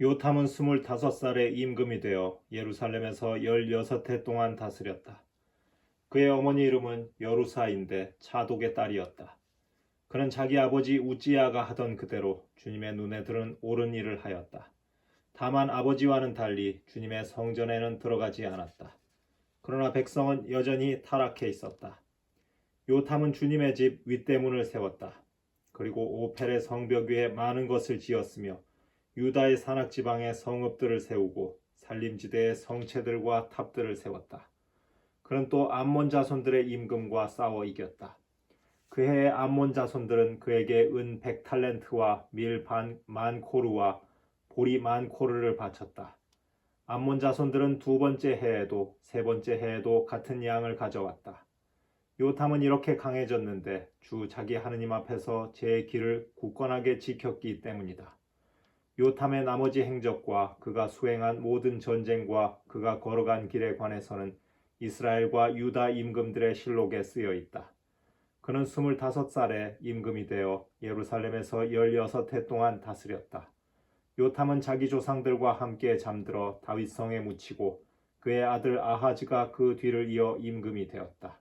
요탐은 스물다섯 살에 임금이 되어 예루살렘에서 열여섯 해 동안 다스렸다. 그의 어머니 이름은 여루사인데 차독의 딸이었다. 그는 자기 아버지 우찌야가 하던 그대로 주님의 눈에 들은 옳은 일을 하였다. 다만 아버지와는 달리 주님의 성전에는 들어가지 않았다. 그러나 백성은 여전히 타락해 있었다. 요탐은 주님의 집 윗대문을 세웠다. 그리고 오펠의 성벽 위에 많은 것을 지었으며 유다의 산악 지방에 성읍들을 세우고 산림지대에 성체들과 탑들을 세웠다. 그는 또 암몬 자손들의 임금과 싸워 이겼다. 그 해에 암몬 자손들은 그에게 은 100탈렌트와 밀반만 코르와 보리 만 코르를 바쳤다. 암몬 자손들은 두 번째 해에도 세 번째 해에도 같은 양을 가져왔다. 요탐은 이렇게 강해졌는데 주 자기 하느님 앞에서 제 길을 굳건하게 지켰기 때문이다. 요탐의 나머지 행적과 그가 수행한 모든 전쟁과 그가 걸어간 길에 관해서는 이스라엘과 유다 임금들의 실록에 쓰여 있다. 그는 스물다섯 살에 임금이 되어 예루살렘에서 열여섯 해 동안 다스렸다. 요탐은 자기 조상들과 함께 잠들어 다윗성에 묻히고 그의 아들 아하즈가 그 뒤를 이어 임금이 되었다.